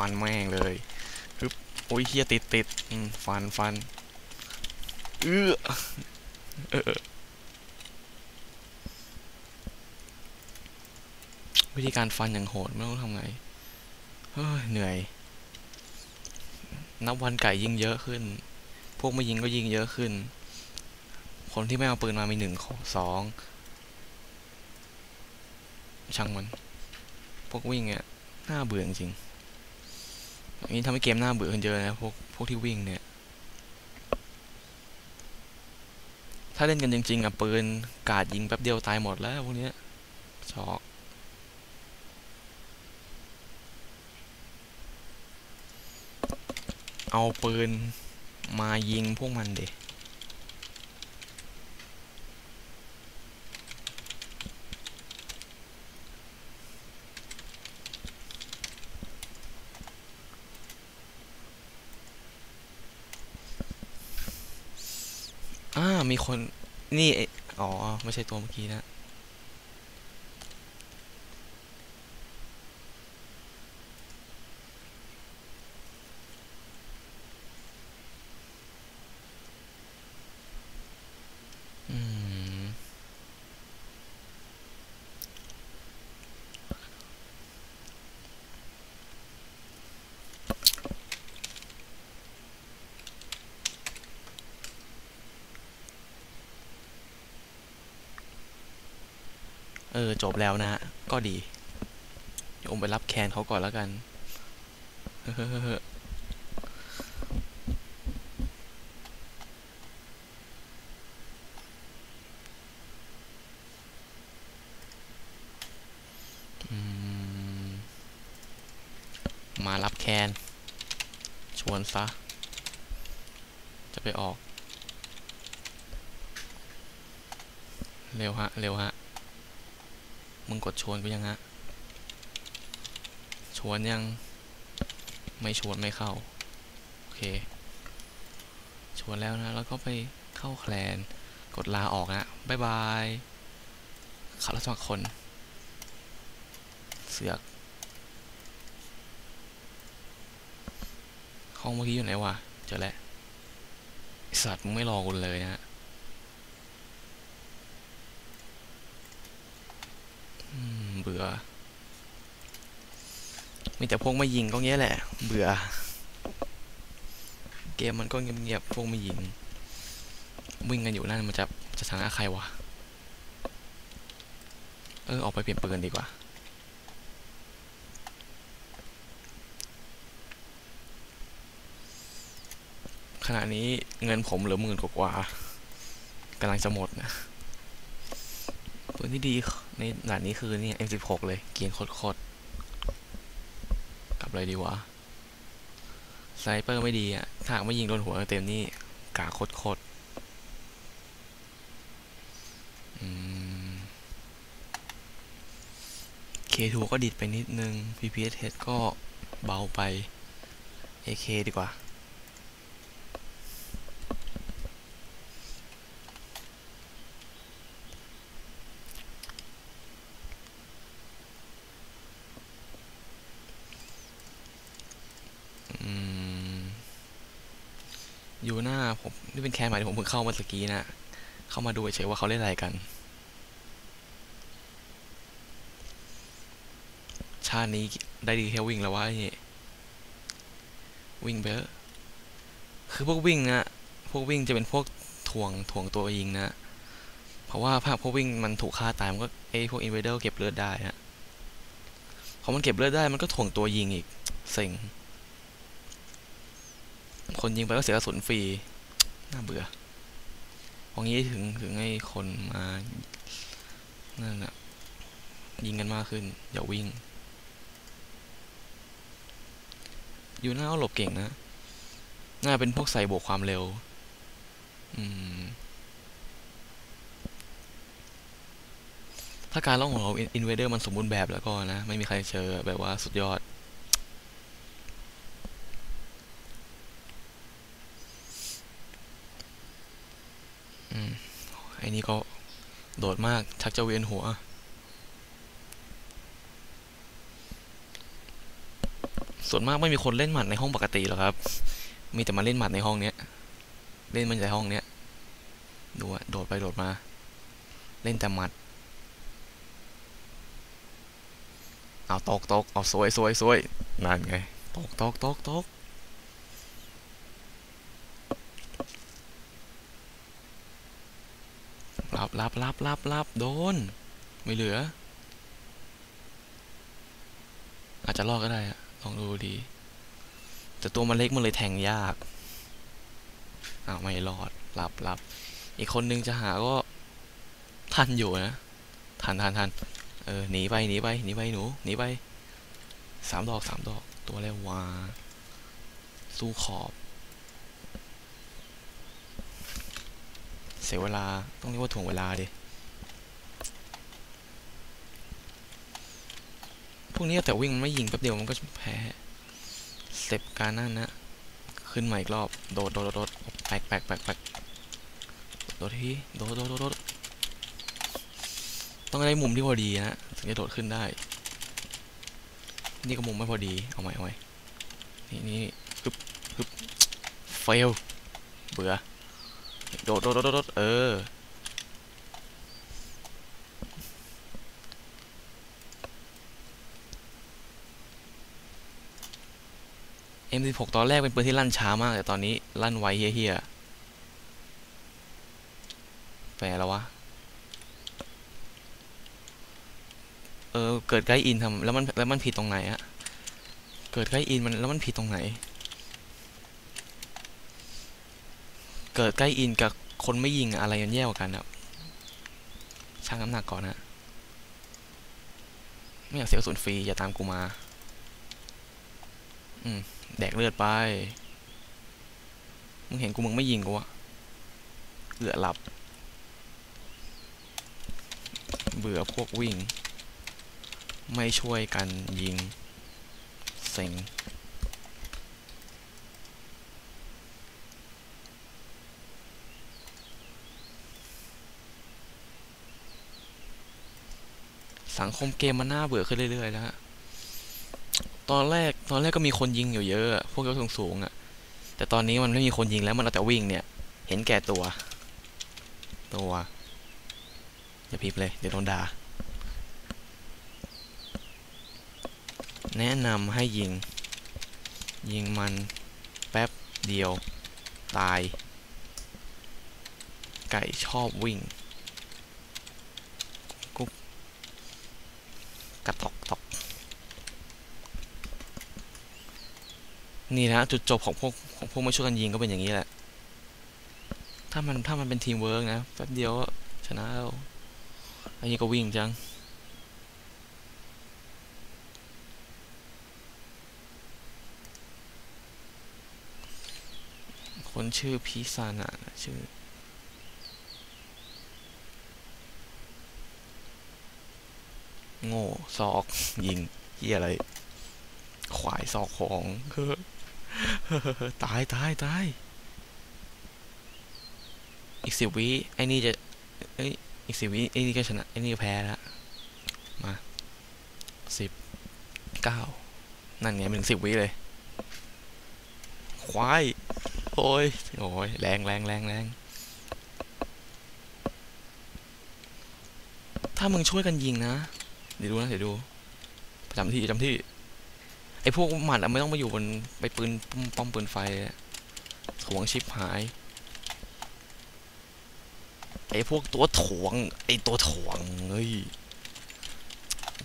ฟันแม่งเลยฮึบโอ้ยเฮียติดติดฟันฟันเออเออวิธีการฟันอย่างโหดไม่ต้ทำไงเฮ้เหนื่อย นับวันไก่ยิงเยอะขึ้น พวกไม่ยิงก็ยิงเยอะขึ้น คนที่ไม่เอาปืนมามีหนึ่งของสองช่างมัน พวกวิ่งเนี่ยน่าเบื่อจริง อันนี้ทำให้เกมน่าเบื่อขึ้นเยอะนะพวกพวกที่วิ่งเนี่ย ถ้าเล่นกันจริง ๆอะปืนกาดยิงแป๊บเดียวตายหมดแล้วพวกเนี้ยช็อกเอาปืนมายิงพวกมันเด็อ่า มีคนนี่ อ๋อ ไม่ใช่ตัวเมื่อกี้นะ ออจบแล้วนะฮะ ก็ดีเดี๋ยมไปรับแคนเขาก่อนแล้วกันมมารับแคน ชวนซะ จะไปออก เร็วฮะ เร็วฮะ มึงกดชวนไปยังฮะ ชวนยัง ไม่ชวนไม่เข้า โอเค ชวนแล้วนะ แล้วก็ไปเข้าแคลน กดลาออกนะบายบายขับรับสมัครคน เสือก ห้องเมื่อกี้อยู่ไหนวะ เจอแล้วสัตว์มึงไม่รอกูเลยนะฮะอืม เบื่อ มีแต่พวกไม่ยิงก็เงี้ยแหละ เบื่อ เกมมันก็เงียบๆพวกไม่ยิง วิ่งกันอยู่นั่นมันจะจะชนะใครวะ เออออกไปเปลี่ยนปืนดีกว่าขณะนี้เงินผมเหลือหมื่นกว่ากำลังจะหมดนะ ปืนที่ดีในด่านนี้คือเนี่ย M16 เลย เกียนโคตรๆกับเลยดีวะไซเปอร์ไม่ดีอะ ถ้าไม่ยิงโดนหัวเต็มนี่กาโคตรๆอืม K2 ก็ดิดไปนิดนึง PPSH ก็เบาไป AK ดีกว่า อืม อยู่หน้า ผมนี่เป็นแคนใหม่ที่ผมเพิ่งเข้ามาสกี้นะ เข้ามาดูเฉยว่าเขาเล่นอะไรกัน ชาตินี้ได้ดีแค่วิ่งแล้ววะนี่วิ่งไปเถอะคือพวกวิ่งนะ พวกวิ่งจะเป็นพวกถ่วงถ่วงตัวยิงนะ เพราะว่าภาพพวกวิ่งมันถูกฆ่าตายมันก็ไอพวกอินเวเดอร์เก็บเลือดได้ฮะพอมันเก็บเลือดได้มันก็ถ่วงตัวยิงอีกเซ็งคนยิงไปก็เสียกระสุนฟรี น่าเบื่อพองี้ถึงถึงให้คนมานั่นน่ะยิงกันมากขึ้น อย่าวิ่ง อยู่หน้าเอาหลบเก่งนะ น่าเป็นพวกใส่บวกความเร็ว อืม ถ้าการล่องของเราอินเวเดอร์มันสมบูรณ์แบบแล้วก็นะ ไม่มีใครเจอแบบว่าสุดยอด อืมไอ้ นี่ก็โดดมาก ชักจะเวียนหัวสส่วนมากไม่มีคนเล่นหมัดในห้องปกติหรอกครับ มีแต่มาเล่นหมัดในห้องเนี้ย เล่นมันในห้องเนี้ย ดูอะโดดไปโดดมา เล่นแต่หมัด เอาตกตกเอาสวยสวยสวยนั่นไง ตกตกตกตก รับรับรับรับรับโดน ไม่เหลือ อาจจะรอดก็ได้ลองดูดี แต่ตัวมันเล็กมันเลยแทงยากอ้าวไม่รอดรับรับอีกคนนึงจะหาก็ทันอยู่นะ ทันทันทันเออหนีไปหนีไปหนีไปหนูหนีไปสามดอกสามดอกตัวแล้ววาสู้ขอบ สียเวลา ต้องเรียกว่าถ่วงเวลาดิ พวกนี้แต่วิ่งมันไม่ยิงแป๊บเดียวมันก็แพ้สเต็ปการนั่นนะ ขึ้นมาอีกรอบ โดดโดดโดดแปลกแปลกแปลกแปลกโดดทีโดดโดดโดดโดดต้องได้มุมที่พอดีนะถึงจะโดดขึ้นได้ นี่ก็มุมไม่พอดี เอาใหม่เอาใหม่นี่นี่ฮึบฮึบเฟลเบื่อ โดดโดดโดดโดดเออ M16 ตอนแรกเป็นปืนที่ลั่นช้ามากแต่ตอนนี้ลั่นไวเฮี้ยๆแปลแล้ววะ เออ เกิดใกล้อินทำแล้วมันแล้วมันผิดตรงไหนอะเกิดใกล้อินมันแล้วมันผิดตรงไหน เกิดใกล้อินกับคนไม่ยิงอะไรมันแย่กว่ากันอะช่างน้ำหนักก่อนนะไม่อยากเสียกระสุนฟรีอย่าตามกูมา อืม แดกเลือดไป มึงเห็นกูมึงไม่ยิงกูอะเอือหลับ เบื่อพวกวิ่ง ไม่ช่วยกันยิง เซ็ง สังคมเกมมันน่าเบื่อขึ้นเรื่อยๆแล้วฮะตอนแรกตอนแรกก็มีคนยิงอยู่เยอะ พวกยศสูงๆอะ แต่ตอนนี้มันไม่มีคนยิงแล้วมันเอาแต่วิ่งเนี่ย เห็นแก่ตัว ตัวอย่าพิบเลย เดี๋ยวโดนด่าแนะนำให้ยิง ยิงมันแป๊บเดียว ตาย ไก่ชอบวิ่ง กุ๊ก กระตอกตอกนี่นะจุดจบของพวกของพวกไม่ช่วยกันยิงก็เป็นอย่างนี้แหละ ถ้ามันถ้ามันเป็นทีมเวิร์กนะแป๊บเดียวชนะแล้วอันนี้ก็วิ่งจังคนชื่อพิซานะชื่อ โง่ซอกยิงเหียอะไร ขวายซอกของตายตายตายอีกสิบวิไอ้นี่จะเอ้ยอีกสิบวิไอ้นี่ก็ชนะไอ้นี่ก็แพ้แล้วมาสิบเก้านั่นไงมันสิบวิเลย ควาย โอ้ยโอ้ยแรงแรงแรงแรงถ้ามึงช่วยกันยิงนะ เดี๋ยวดูนะเดี๋ยวดูประจำที่ประจำที่ไอ้พวกหมัดอะไม่ต้องมาอยู่บนไปปืนป้อมปืนไฟเลยอะถ่วงชิปหายไอ้พวกตัวถ่วงไอ้ตัวถ่วงเฮ้ย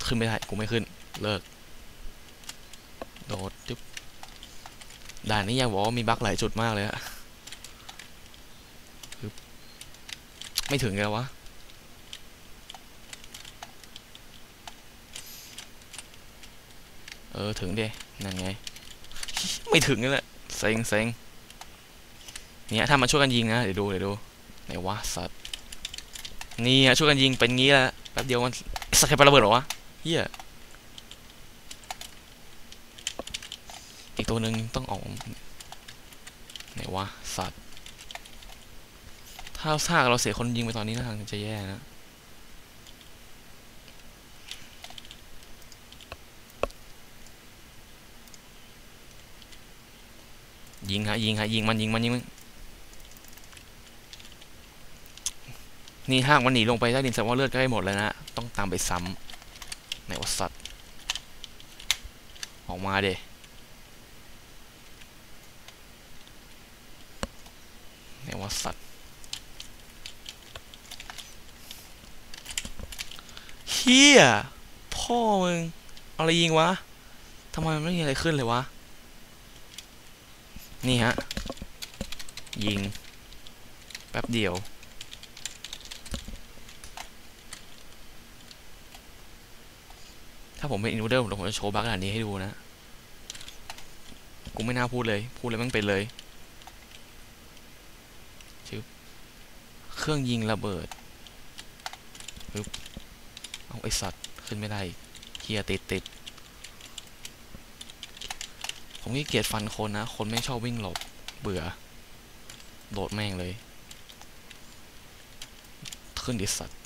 ขึ้นไม่ได้กูไม่ขึ้นเลิกโดดจึ๊บด่านนี้อยากบอกว่ามีบั๊กหลายจุดมากเลยอะไม่ถึงแล้ววะ เออถึงดินั่นไง ไม่ถึงนี่แหละเซ็งเซ็งเนี่ยถ้ามาช่วยกันยิงนะเดี๋ยวดูเดี๋ยวดูไหนวะสัตว์นี่อะช่วยกันยิงเป็นงี้แหละแป๊บเดียวมันสกายไประเบิดเหรอวะเฮียอีกตัวหนึ่งต้องออกไหนวะสัตว์ถ้าซากเราเสียคนยิงไปตอนนี้นะทางจะแย่นะ ยิงฮะยิงฮะยิงมันยิงมันยิงมันนี่หากมันหนีลงไปใต้ดินแสดงว่าเลือดใกล้หมดแล้วนะต้องตามไปซ้ำในวัสัตว์ออกมาเดในวัสัตว์เฮียพ่อมึงอาอะไรยิงวะทำไมมันไม่มีอะไรขึ้นเลยวะ นี่ฮะ ยิง แป๊บเดียว ถ้าผมเป็นอินวูเดอร์ผมจะโชว์บั๊กขนาดนี้ให้ดูนะ กูไม่น่าพูดเลย พูดเลยมันเป็นเลยชึบเครื่องยิงระเบิดปึ๊บเอาไอสัตว์ ขึ้นไม่ได้เฮียติดติด ผมขี้เกียจฟันคนนะ คนไม่ชอบวิ่งหลบ เบื่อ โดดแม่งเลย ขึ้นดิสัตว์